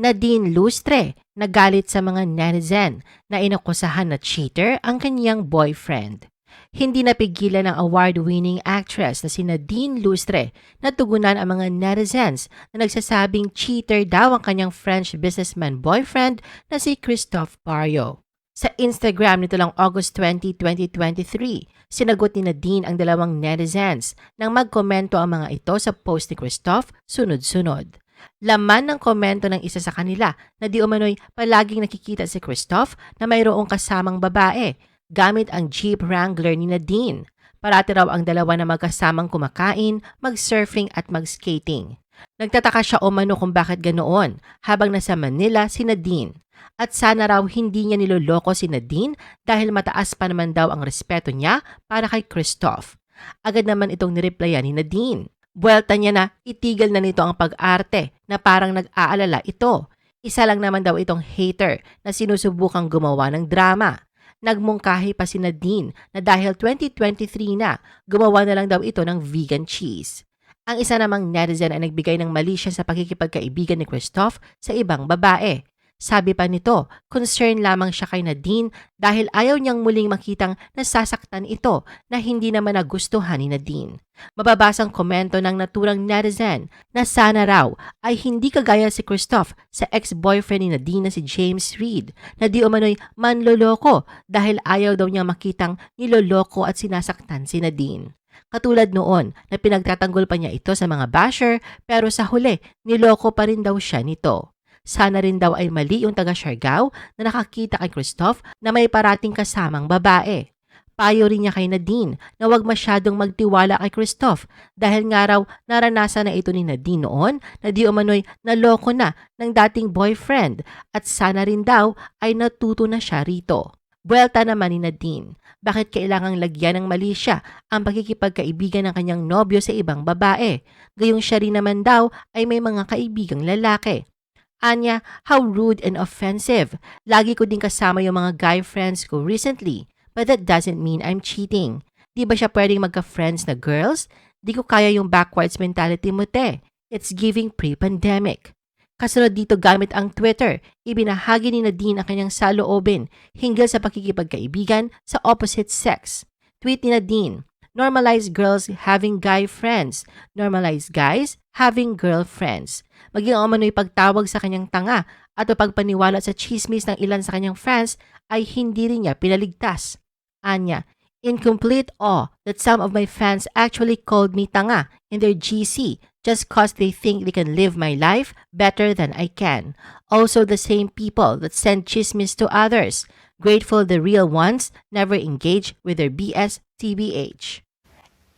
Nadine Lustre nagalit sa mga netizen na inakusahan na cheater ang kanyang boyfriend. Hindi napigilan ng award-winning actress na si Nadine Lustre na tugunan ang mga netizens na nagsasabing cheater daw ang kanyang French businessman boyfriend na si Christophe Barrio. Sa Instagram nito lang August 20, 2023, sinagot ni Nadine ang dalawang netizens nang magkomento ang mga ito sa post ni Christophe sunod-sunod. Laman ng komento ng isa sa kanila na di umano'y palaging nakikita si Christophe na mayroong kasamang babae gamit ang Jeep Wrangler ni Nadine. Parati raw ang dalawa na magkasamang kumakain, mag-surfing at mag-skating. Nagtataka siya umano kung bakit ganoon habang nasa Manila si Nadine. At sana raw hindi niya niloloko si Nadine dahil mataas pa naman daw ang respeto niya para kay Christophe. Agad naman itong nireplyan ni Nadine. Buwelta niya na itigil na nito ang pag-arte na parang nag-aalala ito. Isa lang naman daw itong hater na sinusubukang gumawa ng drama. Nagmungkahi pa si Nadine na dahil 2023 na, gumawa na lang daw ito ng vegan cheese. Ang isa namang netizen ay nagbigay ng mali sa pakikipagkaibigan ni Christophe sa ibang babae. Sabi pa nito, concern lamang siya kay Nadine dahil ayaw niyang muling makitang nasasaktan ito na hindi naman nagustuhan ni Nadine. Mababasang komento ng naturang netizen na sana raw ay hindi kagaya si Christophe sa ex-boyfriend ni Nadine na si James Reid na di umano'y manloloko dahil ayaw daw niyang makitang niloloko at sinasaktan si Nadine. Katulad noon na pinagtatanggol pa niya ito sa mga basher pero sa huli niloko pa rin daw siya nito. Sana rin daw ay mali yung taga Siargao na nakakita kay Christophe na may parating kasamang babae. Payo rin niya kay Nadine na huwag masyadong magtiwala kay Christophe dahil nga raw naranasan na ito ni Nadine noon na di umano'y naloko na ng dating boyfriend at sana rin daw ay natuto na siya rito. Buwelta naman ni Nadine, bakit kailangang lagyan ng mali siya ang pagkikipagkaibigan ng kanyang nobyo sa ibang babae? Gayong siya rin naman daw ay may mga kaibigang lalaki. Anya, how rude and offensive. Lagi ko din kasama yung mga guy friends ko recently. But that doesn't mean I'm cheating. Di ba siya pwedeng magka-friends na girls? Di ko kaya yung backwards mentality mo, te. It's giving pre-pandemic. Kasunod dito gamit ang Twitter, ibinahagi ni Nadine ang kanyang saloobin hinggil sa pakikipagkaibigan sa opposite sex. Tweet ni Nadine, Normalize girls having guy friends. Normalize guys having girlfriends. Maging umano'y pagtawag sa kanyang tanga at pagpaniwala sa chismis ng ilan sa kanyang fans ay hindi rin niya pinaligtas. Anya, in complete awe that some of my fans actually called me tanga in their GC just cause they think they can live my life better than I can. Also the same people that send chismis to others. Grateful the real ones never engage with their BS TBH.